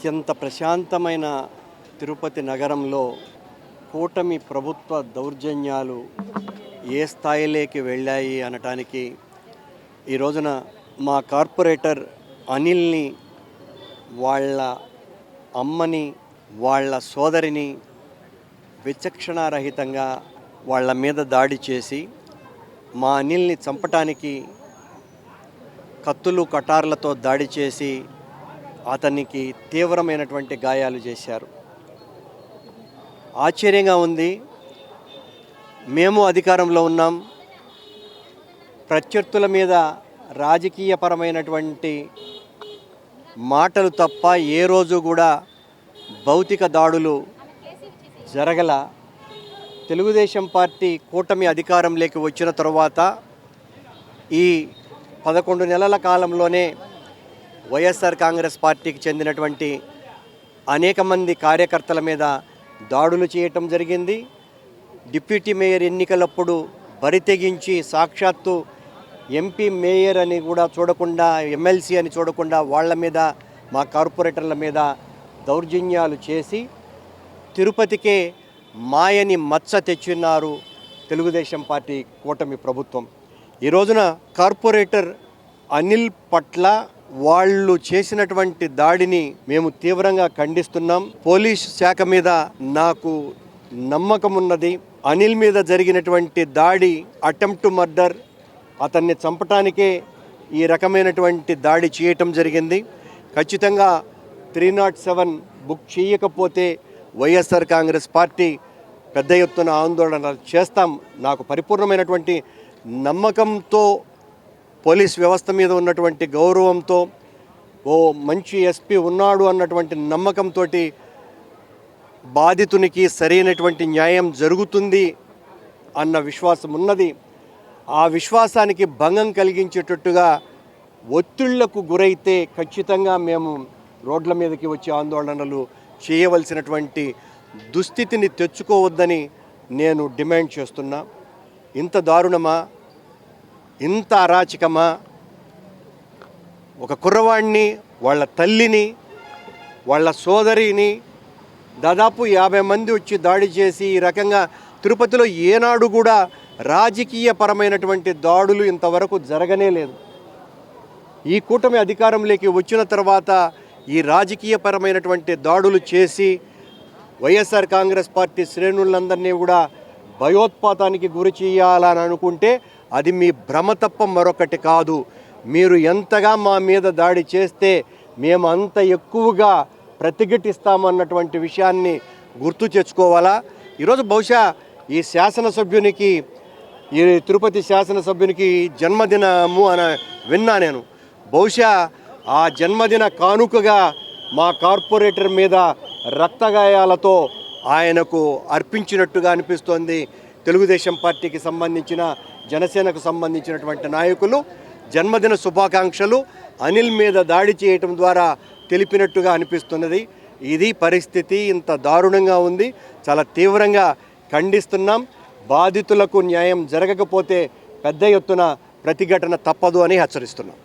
అత్యంత ప్రశాంతమైన తిరుపతి నగరంలో కూటమి ప్రభుత్వ దౌర్జన్యాలు ఏ స్థాయిలోకి వెళ్ళాయి అనటానికి ఈ రోజున మా కార్పొరేటర్ అనిల్ని వాళ్ళ అమ్మని వాళ్ళ సోదరిని విచక్షణారహితంగా వాళ్ళ మీద దాడి చేసి మా అనిల్ని చంపటానికి కత్తులు కటార్లతో దాడి చేసి అతనికి తీవ్రమైనటువంటి గాయాలు చేశారు. ఆశ్చర్యంగా ఉంది. మేము అధికారంలో ఉన్నాం. ప్రత్యర్థుల మీద రాజకీయపరమైనటువంటి మాటలు తప్ప ఏ రోజు కూడా భౌతిక దాడులు జరగల తెలుగుదేశం పార్టీ కూటమి అధికారంలోకి వచ్చిన తరువాత ఈ పదకొండు నెలల కాలంలోనే వైఎస్ఆర్ కాంగ్రెస్ పార్టీకి చెందినటువంటి అనేక మంది కార్యకర్తల మీద దాడులు చేయటం జరిగింది. డిప్యూటీ మేయర్ ఎన్నికలప్పుడు బరితెగించి సాక్షాత్తు ఎంపీ మేయర్ అని కూడా చూడకుండా ఎమ్మెల్సీ అని చూడకుండా వాళ్ళ మీద మా కార్పొరేటర్ల మీద దౌర్జన్యాలు చేసి తిరుపతికే మాయని మచ్చ తెచ్చిన్నారు తెలుగుదేశం పార్టీ కూటమి ప్రభుత్వం. ఈ రోజున కార్పొరేటర్ అనిల్ పట్ల వాళ్ళు చేసినటువంటి దాడిని మేము తీవ్రంగా ఖండిస్తున్నాం. పోలీస్ శాఖ మీద నాకు నమ్మకం ఉన్నది. అనిల్ మీద జరిగినటువంటి దాడి అటెంప్ట్ మర్డర్ అతన్ని చంపటానికే ఈ రకమైనటువంటి దాడి చేయటం జరిగింది. ఖచ్చితంగా త్రీ నాట్ సెవెన్ బుక్ చేయకపోతే వైఎస్ఆర్ కాంగ్రెస్ పార్టీ పెద్ద ఎత్తున ఆందోళన చేస్తాం. నాకు పరిపూర్ణమైనటువంటి నమ్మకంతో పోలీస్ వ్యవస్థ మీద ఉన్నటువంటి గౌరవంతో ఓ మంచి ఎస్పీ ఉన్నాడు అన్నటువంటి నమ్మకంతో బాధితునికి సరైనటువంటి న్యాయం జరుగుతుంది అన్న విశ్వాసం ఉన్నది. ఆ విశ్వాసానికి భంగం కలిగించేటట్టుగా ఒత్తిళ్ళకు గురైతే ఖచ్చితంగా మేము రోడ్ల మీదకి వచ్చే ఆందోళనలు చేయవలసినటువంటి దుస్థితిని తెచ్చుకోవద్దని నేను డిమాండ్ చేస్తున్నా. ఇంత దారుణమా? ఇంత అరాచకమా? ఒక కుర్రవాడిని వాళ్ళ తల్లిని వాళ్ళ సోదరిని దాదాపు యాభై మంది వచ్చి దాడి చేసి ఈ రకంగా తిరుపతిలో ఏనాడు కూడా రాజకీయపరమైనటువంటి దాడులు ఇంతవరకు జరగనే లేదు. ఈ కూటమి అధికారంలోకి వచ్చిన తర్వాత ఈ రాజకీయపరమైనటువంటి దాడులు చేసి వైఎస్ఆర్ కాంగ్రెస్ పార్టీ శ్రేణులందరినీ కూడా భయోత్పాతానికి గురి చేయాలని అనుకుంటే అది మీ భ్రమ తప్ప మరొకటి కాదు. మీరు ఎంతగా మా మీద దాడి చేస్తే మేము అంత ఎక్కువగా ప్రతిఘటిస్తామన్నటువంటి విషయాన్ని గుర్తు తెచ్చుకోవాలా ఈరోజు బహుశా ఈ శాసనసభ్యునికి ఈ తిరుపతి శాసనసభ్యునికి జన్మదినము అని విన్నా నేను. బహుశా ఆ జన్మదిన కానుకగా మా కార్పొరేటర్ మీద రక్తగాయాలతో ఆయనకు అర్పించినట్టుగా అనిపిస్తోంది. తెలుగుదేశం పార్టీకి సంబంధించిన జనసేనకు సంబంధించినటువంటి నాయకులు జన్మదిన శుభాకాంక్షలు అనిల్ మీద దాడి చేయటం ద్వారా తెలిపినట్టుగా అనిపిస్తున్నది. ఇది పరిస్థితి ఇంత దారుణంగా ఉంది. చాలా తీవ్రంగా ఖండిస్తున్నాం. బాధితులకు న్యాయం జరగకపోతే పెద్ద ఎత్తున ప్రతిఘటన తప్పదు అని హెచ్చరిస్తున్నాం.